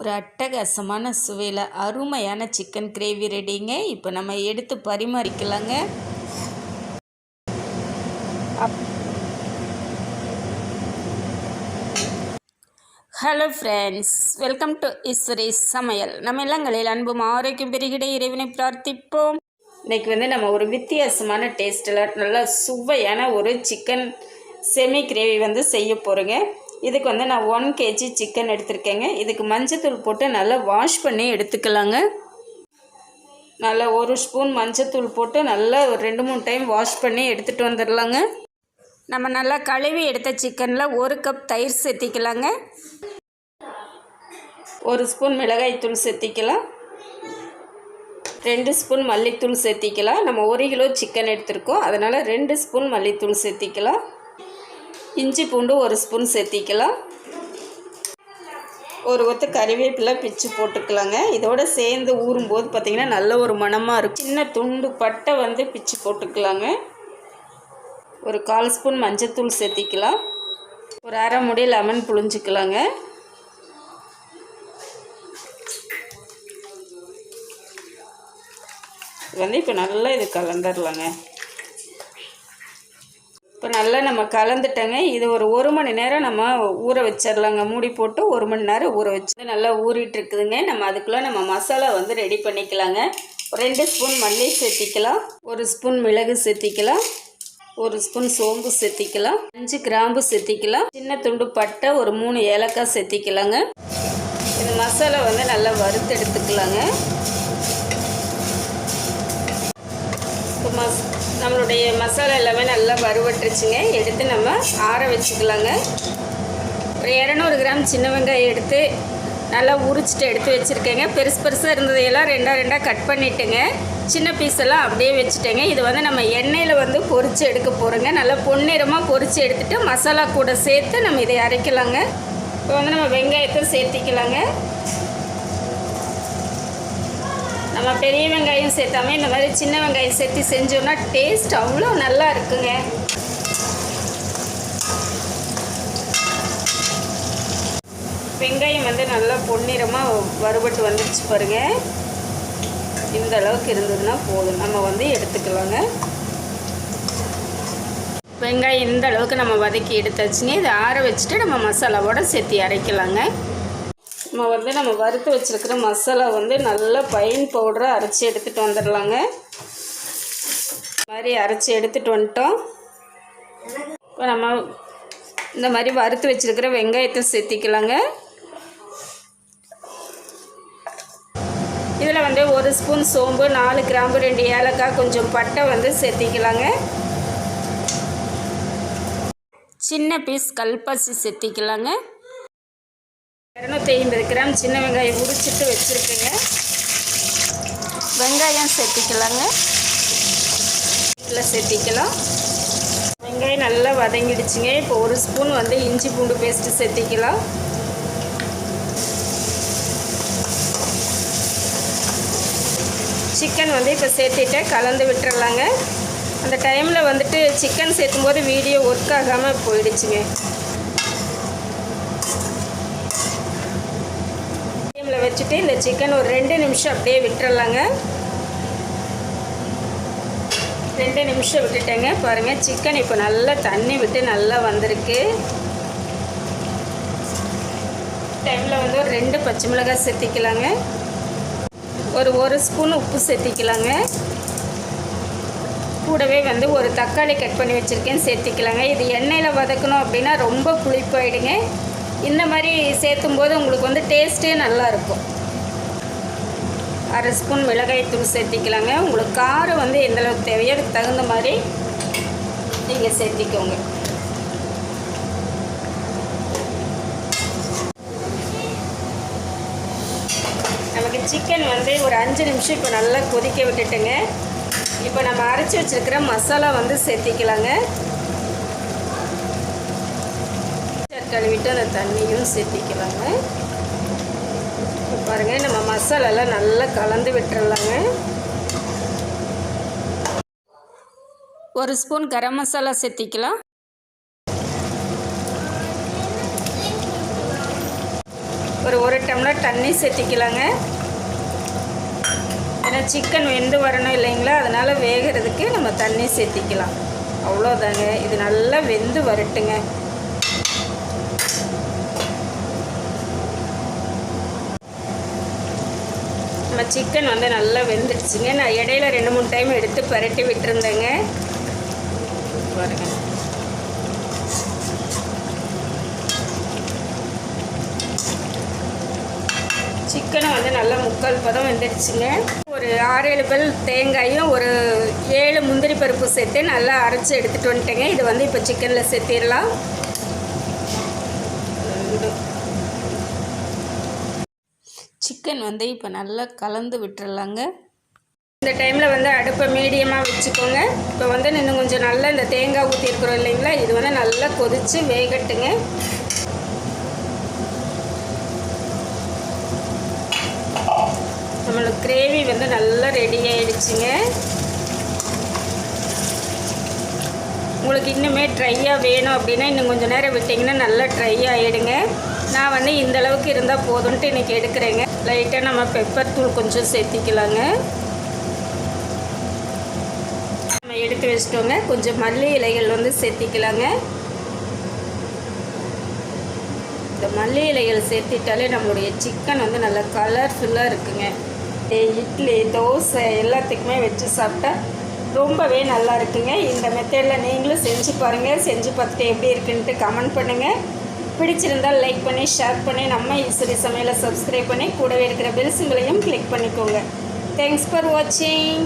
ஒரு அட்டகாசமான சுவையில் அருமையான சிக்கன் கிரேவி ரெடிங்க இப்போ நம்ம எடுத்து பரிமாறிக்கலாங்க. அப் hello friends welcome to Iswari சமையல் நம்ம இல்லங்களில் அன்பும் ஆரோக்கியம் பெருகிட இறைவனை பிரார்த்திப்போம். இன்னைக்கு வந்து நம்ம ஒரு வித்தியாசமான டேஸ்ட்டில் நல்ல சுவையான ஒரு சிக்கன் செமி கிரேவி வந்து செய்ய போகிறோங்க இதுக்கு வந்து நான் ஒன் கேஜி சிக்கன் எடுத்திருக்கேங்க. இதுக்கு மஞ்சத்தூள் போட்டு நல்லா வாஷ் பண்ணி எடுத்துக்கலாங்க. நல்லா ஒரு ஸ்பூன் மஞ்சத்தூள் போட்டு நல்லா ஒரு ரெண்டு மூணு டைம் வாஷ் பண்ணி எடுத்துகிட்டு வந்துடலாங்க நம்ம நல்லா கழுவி எடுத்த சிக்கனில் ஒரு கப் தயிர் சேர்த்திக்கலாங்க. ஒரு ஸ்பூன் மிளகாய்த்தூள் சேர்த்திக்கலாம். ரெண்டு ஸ்பூன் மல்லித்தூள் சேர்த்திக்கலாம். நம்ம ஒரு கிலோ சிக்கன் எடுத்திருக்கோம். அதனால் ரெண்டு ஸ்பூன் மல்லித்தூள் சேர்த்திக்கலாம். இஞ்சி பூண்டு ஒரு ஸ்பூன் சேர்த்திக்கலாம். ஒரு ஒத்து கறிவேப்பிலை பிச்சு போட்டுக்கலாங்க. இதோட சேர்ந்து ஊறும்போது பார்த்திங்கன்னா நல்ல ஒரு மணமாக இருக்கும். சின்ன துண்டு பட்டை வந்து பிச்சு போட்டுக்கலாங்க. ஒரு கால் ஸ்பூன் மஞ்சத்தூள் சேர்த்திக்கலாம். ஒரு அரை முடி லெமன் புழிஞ்சிக்கலாங்க. வந்து இப்போ நல்லா இது கலந்துடலாங்க நல்லா நம்ம கலந்துட்டோங்க. இது ஒரு ஒரு மணி நேரம் நம்ம ஊற வச்சிடலாங்க மூடி போட்டு ஒரு மணி நேரம் ஊற வச்சு நல்லா ஊறிட்டு இருக்குதுங்க நம்ம அதுக்குள்ளே நம்ம மசாலா வந்து ரெடி பண்ணிக்கலாங்க. ரெண்டு ஸ்பூன் மல்லி சேர்த்திக்கலாம். ஒரு ஸ்பூன் மிளகு சேர்த்திக்கலாம். ஒரு ஸ்பூன் சோம்பு சேர்த்திக்கலாம். அஞ்சு கிராம்பு சேர்த்திக்கலாம். சின்ன துண்டு பட்டை ஒரு மூணு ஏலக்காய் சேர்த்திக்கலாங்க. இந்த மசாலா வந்து நல்லா வறுத்து எடுத்துக்கலாங்க இப்போ மஸ் நம்மளுடைய மசாலா எல்லாமே நல்லா வறுவட்டுருச்சுங்க. எடுத்து நம்ம ஆற வச்சுக்கலாங்க. ஒரு இரநூறு கிராம் சின்ன வெங்காயம் எடுத்து நல்லா உரிச்சிட்டு எடுத்து வச்சுருக்கேங்க. பெருசு பெருசாக இருந்ததையெல்லாம் ரெண்டாக ரெண்டாக கட் பண்ணிவிட்டுங்க சின்ன பீஸ் எல்லாம் அப்படியே வச்சுட்டேங்க. இது வந்து நம்ம எண்ணெயில் வந்து பொரித்து எடுக்க போகிறோங்க நல்லா பொன்னிறமாக பொரித்து எடுத்துகிட்டு மசாலா கூட சேர்த்து நம்ம இதை அரைக்கலாங்க. இப்போ வந்து நம்ம வெங்காயத்தை சேர்த்திக்கலாங்க. நம்ம பெரிய வெங்காயம் சேர்த்தாமே இந்த மாதிரி சின்ன வெங்காயம் சேர்த்து செஞ்சோம்னா டேஸ்ட் அவ்வளோ நல்லா இருக்குங்க. வெங்காயம் வந்து நல்லா பொன்னிறமாக வறுபட்டு வந்துடுச்சு பாருங்க. இந்த அளவுக்கு இருந்ததுன்னா போதும். நம்ம வந்து எடுத்துக்கலாங்க. வெங்காயம் இந்த அளவுக்கு நம்ம வதக்கி எடுத்தாச்சுங்க. இதை ஆற வச்சுட்டு நம்ம மசாலாவோட சேர்த்து அரைக்கலாங்க. நம்ம வந்து நம்ம வறுத்து வச்சுருக்கிற மசாலா வந்து நல்லா பைன் பவுடரை அரைச்சி எடுத்துகிட்டு வந்துடலாங்க மாதிரி அரைச்சி எடுத்துகிட்டு வந்துட்டோம். இப்போ நம்ம இந்த மாதிரி வறுத்து வச்சுருக்கிற வெங்காயத்தை சேர்த்திக்கலாங்க. இதில் வந்து ஒரு ஸ்பூன் சோம்பு நாலு கிராம்பு ரெண்டு ஏலக்காய் கொஞ்சம் பட்டை வந்து சேர்த்திக்கலாங்க. சின்ன பீஸ் கல்பாசி சேர்த்திக்கலாங்க. இரநூத்தி ஐம்பது கிராம் சின்ன வெங்காயம் உரிச்சிட்டு வச்சுருக்கேங்க. வெங்காயம் சேர்த்திக்கலாங்க. இதில் சேர்த்திக்கலாம். வெங்காயம் நல்லா வதங்கிடுச்சுங்க. இப்போ ஒரு ஸ்பூன் வந்து இஞ்சி பூண்டு பேஸ்ட்டு சேர்த்திக்கலாம். சிக்கன் வந்து இப்போ சேர்த்துட்டு கலந்து விட்டுறலாங்க. அந்த டைமில் வந்துட்டு சிக்கன் சேர்த்தும் போது வீடியோ ஒர்க் ஆகாமல் போயிடுச்சுங்க. வச்சுட்டு இந்த சிக்கன் ஒரு ரெண்டு நிமிஷம் அப்படியே விட்டுறலாங்க. ரெண்டு நிமிஷம் விட்டுட்டேங்க. பாருங்கள் சிக்கன் இப்போ நல்லா தண்ணி விட்டு நல்லா வந்திருக்கு. டைமில் வந்து ஒரு ரெண்டு பச்சை மிளகாய் சேர்த்திக்கலாங்க ஒரு ஒரு ஸ்பூன் உப்பு சேர்த்திக்கலாங்க கூடவே வந்து ஒரு தக்காளி கட் பண்ணி வச்சுருக்கேன் சேர்த்திக்கலாங்க இது எண்ணெயில் வதக்கணும் அப்படின்னா ரொம்ப புளிப்பாயிடுங்க. இந்த மாதிரி சேர்த்தும் போது உங்களுக்கு வந்து டேஸ்ட்டே நல்லாயிருக்கும். அரை ஸ்பூன் மிளகாய் தூள் சேர்த்திக்கலாங்க. உங்களுக்கு காரம் வந்து எந்தளவுக்கு தேவையோ அதுக்கு தகுந்த மாதிரி நீங்கள் சேர்த்திக்கோங்க. நமக்கு சிக்கன் வந்து ஒரு அஞ்சு நிமிஷம் இப்போ நல்லா கொதிக்க விட்டுட்டுங்க. இப்போ நம்ம அரைச்சி வச்சுருக்கிற மசாலா வந்து சேர்த்திக்கலாங்க. கழுவிட்டு அந்த தண்ணியும் சேர்த்திக்கலாங்க. பாருங்கள் நம்ம மசாலாலாம் நல்லா கலந்து விட்டுறலாங்க. ஒரு ஸ்பூன் கரம் மசாலா சேர்த்திக்கலாம். ஒரு ஒரு டம்ளர் தண்ணி சேர்த்திக்கலாங்க. ஏன்னா சிக்கன் வெந்து வரணும் இல்லைங்களா? அதனால் வேகிறதுக்கு நம்ம தண்ணி சேர்த்திக்கலாம். அவ்வளோதாங்க இது நல்லா வெந்து வரட்டுங்க. நம்ம சிக்கன் வந்து நல்லா வெந்துடுச்சுங்க. நான் இடையில ரெண்டு மூணு டைம் எடுத்து பரட்டி விட்டுருந்தேங்க. பாருங்க சிக்கனை வந்து நல்லா முக்கால் பதம் வெந்துடுச்சுங்க. ஒரு ஆறு ஏழு பல் தேங்காயும் ஒரு ஏழு முந்திரி பருப்பு சேர்த்து நல்லா அரைச்சி எடுத்துகிட்டு வந்துட்டேங்க. இது வந்து இப்போ சிக்கனில் சேர்த்திடலாம் சிக்கன் வந்து இப்போ நல்லா கலந்து விட்டுறலாங்க. இந்த டைமில் வந்து அடுப்பை மீடியமாக வச்சுக்கோங்க. இப்போ வந்து இன்னும் கொஞ்சம் நல்லா இந்த தேங்காய் ஊற்றிருக்குறோம் இல்லைங்களா? இது வந்து நல்லா கொதித்து வேகட்டுங்க. நம்மளுக்கு கிரேவி வந்து நல்லா ரெடி ஆகிடுச்சுங்க உங்களுக்கு இன்னுமே ட்ரையாக வேணும் அப்படின்னா இன்னும் கொஞ்சம் நேரம் விட்டிங்கன்னா நல்லா ட்ரை ஆகிடுங்க நான் வந்து இந்த அளவுக்கு இருந்தால் போதும்ன்ட்டு இன்றைக்கி எடுக்கிறேங்க. லைட்டாக நம்ம பெப்பர் தூள் கொஞ்சம் சேர்த்திக்கலாங்க. நம்ம எடுத்து வச்சிட்டோங்க. கொஞ்சம் மல்லி இலைகள் வந்து சேர்த்திக்கலாங்க. இந்த மல்லி இலைகள் சேர்த்திட்டாலே நம்மளுடைய சிக்கன் வந்து நல்லா கலர்ஃபுல்லாக இருக்குங்க. இட்லி தோசை எல்லாத்துக்குமே வச்சு சாப்பிட்டா ரொம்பவே நல்லா இருக்குங்க. இந்த மெத்தடில் நீங்களும் செஞ்சு பாருங்கள் செஞ்சு பார்த்துட்டு எப்படி இருக்குன்ட்டு கமெண்ட் பண்ணுங்கள் பிடிச்சிருந்தால் லைக் பண்ணி ஷேர் பண்ணி நம்ம ஈஸ்வரி சமையலை சப்ஸ்கிரைப் பண்ணி கூடவே இருக்கிற பெல் சிம்பிளையும் கிளிக் பண்ணிக்கோங்க. தேங்க்ஸ் ஃபார் வாட்சிங்